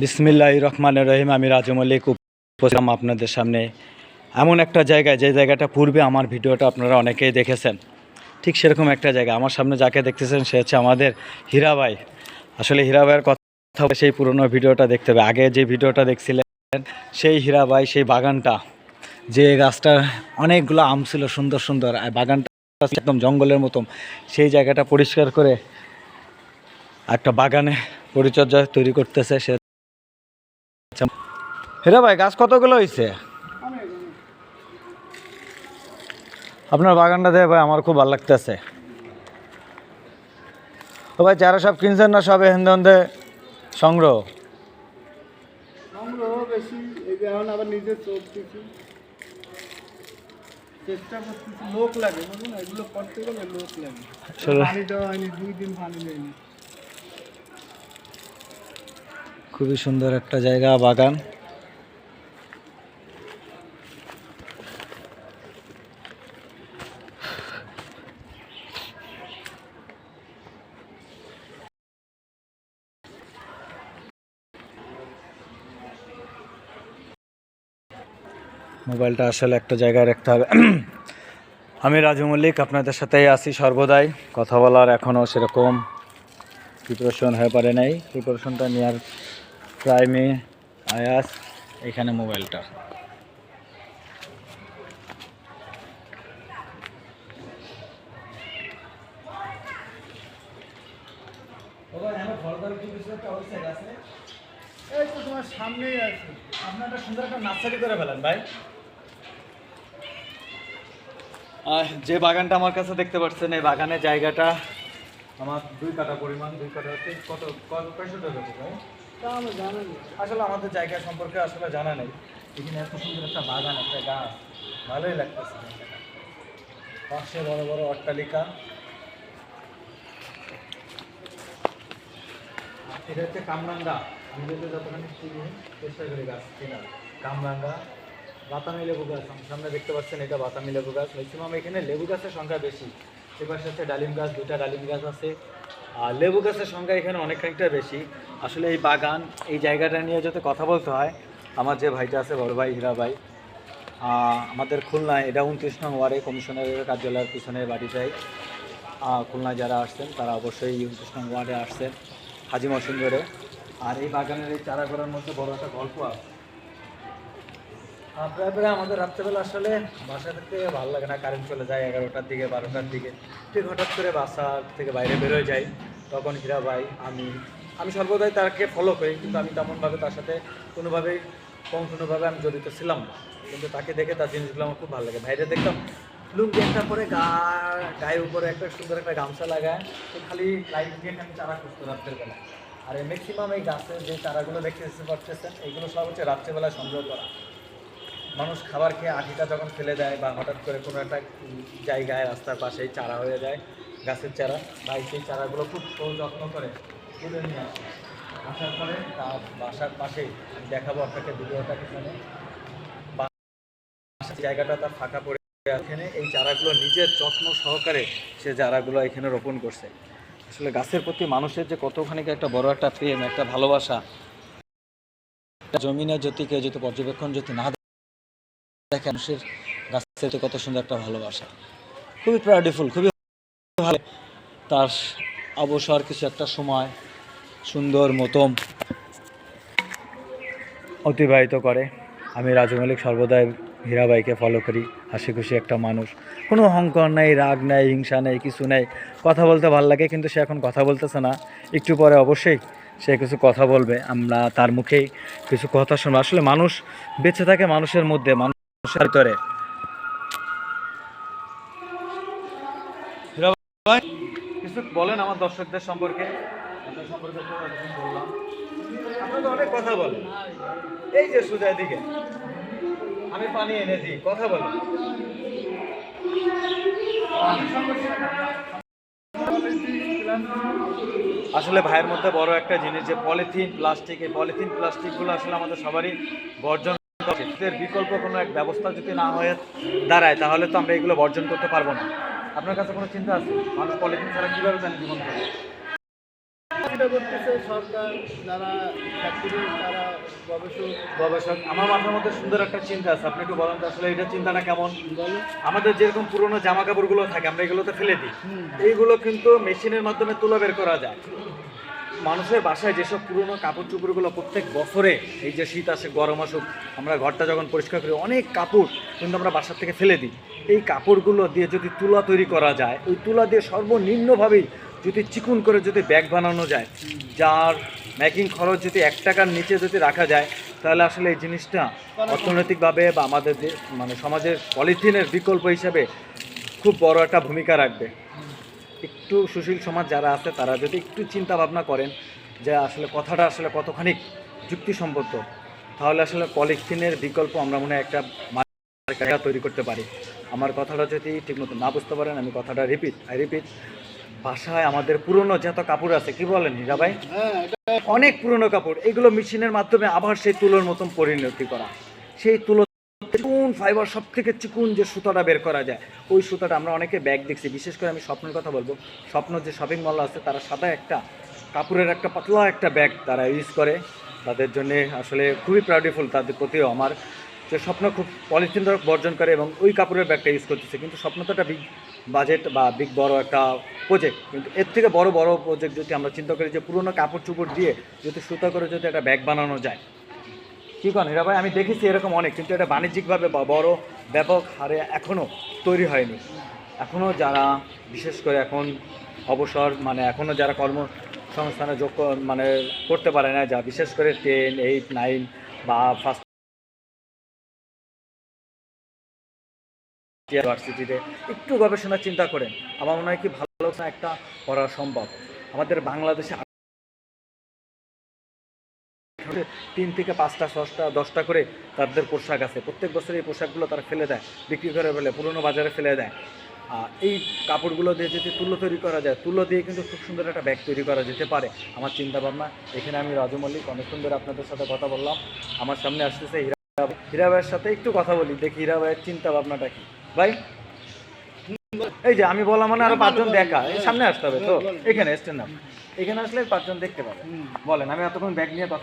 বিসমিল্লাহ রহমান রহিম। আমি রাজু মল্লিক উপস্থিত আপনাদের সামনে এমন একটা জায়গায়, যে জায়গাটা পূর্বে আমার ভিডিওটা আপনারা অনেকেই দেখেছেন। ঠিক সেরকম একটা জায়গা। আমার সামনে যাকে দেখতেছেন, সে হচ্ছে আমাদের হীরাবাই আসলে হীরাবাইয়ের কথা সেই পুরনো ভিডিওটা দেখতে হবে। আগে যে ভিডিওটা দেখছিলেন, সেই হীরাবাই সেই বাগানটা, যে গাছটা অনেকগুলো আম ছিল সুন্দর সুন্দর, আর বাগানটা একদম জঙ্গলের মতন, সেই জায়গাটা পরিষ্কার করে একটা বাগানে পরিচর্যা তৈরি করতেছে। সে হীরা ভাই গাছ কতগুলো হয়েছে আপনার বাগানটা দেখে ভাই আমার খুব ভালো লাগতেছে। ও ভাই যারা সব কিনছেন না সব সংগ্রহ। সংগ্রহ বেশি এখন আবার নিজে চোখ চেষ্টা করতেছি লোক লাগে বুঝুন এগুলো করতে গেলে লোক লাগে। পানি দেওয়া হয়নি দুই দিন পানি দেয়নি। খুবই সুন্দর একটা জায়গা, বাগান। মোবাইলটা আসলে একটা জায়গায় রাখতে হবে। আমি রাজু মল্লিক, আপনাদের সাথেই আছি সর্বদাই। কথা বলার এখনও সেরকম প্রিপারেশন হয়ে পারে নাই। প্রিপারেশনটা নেওয়ার প্রাইমে আয়াস এখানে মোবাইলটা। তোমার সামনেই আছে। আপনার একটা সুন্দর একটা নার্সারি করে ফেলেন ভাই। যে বাগানটা আমার কাছে দেখতে পাচ্ছেন এই বাগানের জায়গাটা আমার দুই কাটা পরিমাণ দুই কাঠা হচ্ছে কত কত পয়সা দেবে আসলে আমাদের জায়গা সম্পর্কে আসলে জানা নেই। এখানে এত সুন্দর একটা বাগান, একটা গাছ। ভালোই লাগতেছে। পাশে বড় বড় অট্টালিকা। এটা হচ্ছে কামরাঙ্গা। আমি যদি যতখানি চেষ্টা করি গাছ কেনার। কামরাঙ্গা, বাতামি লেবু গাছ। সামনে দেখতে পাচ্ছেন, এটা বাতামি লেবু গাছ। ম্যাক্সিমাম এখানে লেবু গাছের সংখ্যা বেশি। এবার সাথে ডালিম গাছ, দুটা ডালিম গাছ আছে। আর লেবু গাছের সংখ্যা এখানে অনেকখানিকটা বেশি। আসলে এই বাগান, এই জায়গাটা নিয়ে যাতে কথা বলতে হয়, আমার যে ভাইটা আছে, বড় ভাই, হীরা ভাই আমাদের খুলনায় এটা উনত্রিশ নং ওয়ার্ডে কমিশনারের কার্যালয়ের পিছনে বাড়িটাই খুলনায় যারা আসছেন, তারা অবশ্যই উনত্রিশ নং ওয়ার্ডে আসছেন, হাজি মসিন্দরে আর এই বাগানের এই চারা করার মধ্যে বড় একটা গল্প আছে। প্রায় আমাদের রাত্রেবেলা আসলে বাসা থেকে ভালো লাগে না কারেন্ট চলে যায় এগারোটার দিকে, বারোটার দিকে। ঠিক হঠাৎ করে বাসা থেকে বাইরে বেরোয় যাই, তখন হীরা ভাই, আমি আমি সর্বদাই তাকে ফলো করি, কিন্তু আমি তেমনভাবে তার সাথে কোনোভাবেই কম কোনোভাবে আমি জড়িত ছিলাম না। কিন্তু তাকে দেখে তার জিনিসগুলো আমার খুব ভালো লাগে। বাইরে দেখতাম লুঙ্গি একটা পরে গা, গায়ের উপরে একটা সুন্দর একটা গামছা লাগায়, তো খালি লাইট দিয়ে আমি চারা খুঁজতে রাত্রের বেলা আর ম্যাক্সিমাম এই গাছের যে চারাগুলো দেখতে পাচ্ছেন এইগুলো সব হচ্ছে রাত্রেবেলা সংগ্রহ করা। মানুষ খাবার খেয়ে আঠিটা যখন ফেলে দেয় বা হঠাৎ করে কোনো একটা জায়গায়, রাস্তার পাশেই চারা হয়ে যায়, গাছের চারা ভাই সেই চারাগুলো খুব যত্ন করে তুলে নিয়ে আসে। আসার পরে তার বাসার পাশেই দেখাবো আপনাকে ভিডিওটা বাসার জায়গাটা তার ফাঁকা পড়ে এখানে এই চারাগুলো নিজের যত্ন সহকারে সে চারাগুলো এখানে রোপণ করছে। আসলে গাছের প্রতি মানুষের যে কতখানি একটা বড় একটা প্রেম, একটা ভালোবাসা জমিনের যদি কেউ যদি পর্যবেক্ষণ যদি না দেখে মানুষের গাছের কত সুন্দর একটা ভালোবাসা। খুবই প্রাউডিফুল খুবই ভালো। তার অবসর কিছু একটা সময় সুন্দর মতম অতিবাহিত করে। আমি রাজু মালিক সর্বদাই হীরাবাইকে ফলো করি, হাসি খুশি একটা মানুষ। কোনো অহংকার নেই, রাগ নেই, হিংসা নেই, কিছু নেই। কথা বলতে ভালো লাগে, কিন্তু সে এখন কথা বলতেছে না। একটু পরে অবশ্যই সে কিছু কথা বলবে। আমরা তার মুখেই কিছু কথা শুনব। আসলে মানুষ বেঁচে থাকে মানুষের মধ্যে। মানুষের ভিতরে। কিছু বলেন আমার দর্শকদের সম্পর্কে। কথা আসলে ভাইয়ের মধ্যে বড় একটা জিনিস যে পলিথিন, প্লাস্টিক, এই পলিথিন, প্লাস্টিকগুলো আসলে আমাদের সবারই বর্জন। এর বিকল্প কোনো এক ব্যবস্থা যদি না হয়ে দাঁড়ায় তাহলে তো আমরা এগুলো বর্জন করতে পারব না। আপনার কাছে কোনো চিন্তা আছে? মানুষ পলিথিন ছাড়া কীভাবে তার জীবন করতেছে সরকার যারা ফ্যাক্টরি তারা গবেষক। গবেষক আমার মাথার মধ্যে সুন্দর একটা চিন্তা আছে। আপনি একটু বলেন তো আসলে এটা চিন্তাটা কেমন? আমাদের যেরকম পুরোনো জামা কাপড়গুলো থাকে আমরা এগুলোতে ফেলে দিই। এইগুলো কিন্তু মেশিনের মাধ্যমে তুলা বের করা যায়। মানুষের বাসায় যেসব পুরনো কাপড় চোপড়গুলো প্রত্যেক বছরে এই যে শীত আসে, গরম আসুক, আমরা ঘরটা যখন পরিষ্কার করি, অনেক কাপড় কিন্তু আমরা বাসার থেকে ফেলে দিই। এই কাপড়গুলো দিয়ে যদি তুলা তৈরি করা যায়, ওই তুলা দিয়ে সর্বনিম্নভাবেই যদি চিকুন করে যদি ব্যাগ বানানো যায়, যার মেকিং খরচ যদি এক টাকার নিচে যদি রাখা যায়, তাহলে আসলে এই জিনিসটা অর্থনৈতিকভাবে বা আমাদের মানে সমাজের পলিথিনের বিকল্প হিসাবে খুব বড় একটা ভূমিকা রাখবে। একটু সুশীল সমাজ যারা আছে তারা যদি একটু চিন্তা ভাবনা করেন যে আসলে কথাটা আসলে কতখানি যুক্তিসম্মত তাহলে আসলে পলিথিনের বিকল্প আমরা মনে হয় একটা মার্কেট তৈরি করতে পারি। আমার কথাটা যদি ঠিকমতো না বুঝতে পারেন আমি কথাটা রিপিট আই রিপিট বাসায় আমাদের পুরনো যত কাপড় আছে কি বলেন হীরা ভাই? হ্যাঁ অনেক পুরনো কাপড় এগুলো মেশিনের মাধ্যমে আবার সেই তুলোর মতন পরিণতি করা। সেই তুলো ফাইবার সব থেকে চিকুন যে সুতাটা বের করা যায়, ওই সুতাটা আমরা অনেকে ব্যাগ দেখছি। বিশেষ করে আমি স্বপ্নের কথা বলব। স্বপ্ন যে শপিং মল আছে, তারা সাদা একটা, কাপড়ের একটা পাতলা একটা ব্যাগ তারা ইউজ করে। তাদের জন্যে আসলে খুবই প্রাউডিফুল তাদের প্রতিও আমার। যে স্বপ্ন খুব পলিথিন বর্জন করে এবং ওই কাপড়ের ব্যাগটা ইউজ করতেছে। কিন্তু স্বপ্ন তো একটা বিগ বাজেট বা বিগ বড় একটা প্রজেক্ট কিন্তু এর থেকে বড় বড় প্রজেক্ট যদি আমরা চিন্তা করি যে পুরোনো কাপড় চোপড় দিয়ে যদি সুতা করে যদি একটা ব্যাগ বানানো যায় কি কন এরা ভাই আমি দেখেছি এরকম অনেক, কিন্তু এটা বাণিজ্যিকভাবে বড়, ব্যাপক হারে এখনও তৈরি হয়নি। এখনও যারা, বিশেষ করে এখন অবসর মানে এখনও যারা কর্মসংস্থানে যোগ মানে করতে পারে না, যা বিশেষ করে টেন এইট নাইন বা ফার্স্ট ইউনিভার্সিটিতে একটু গবেষণা চিন্তা করেন। আমার মনে হয় কি ভালো একটা করা সম্ভব। আমাদের বাংলাদেশে তিন থেকে পাঁচটা ছটা দশটা করে তাদের পোশাক আছে। প্রত্যেক বছর এই পোশাকগুলো তারা ফেলে দেয় বিক্রি করে ফেলে পুরোনো বাজারে ফেলে দেয়। আর এই কাপড়গুলো দিয়ে যদি তুলো তৈরি করা যায় তুলো দিয়ে কিন্তু খুব সুন্দর একটা ব্যাগ তৈরি করা যেতে পারে। আমার চিন্তা ভাবনা এখানে আমি রাজু মল্লিক অনেক সুন্দর আপনাদের সাথে কথা বললাম। আমার সামনে আসতেছে হীরা হীরা ভাইয়ের সাথে একটু কথা বলি দেখি হীরা ভাইয়ের চিন্তা ভাবনাটা কি। ভাই এই যে আমি বললাম মানে আরও পাঁচজন দেখা এই সামনে আসতে হবে তো? এখানে স্ট্যান্ড আপ এখানে আসলে পাঁচজন দেখতে পাবে বলেন আমি এতক্ষণ ব্যাগ নিয়ে কথা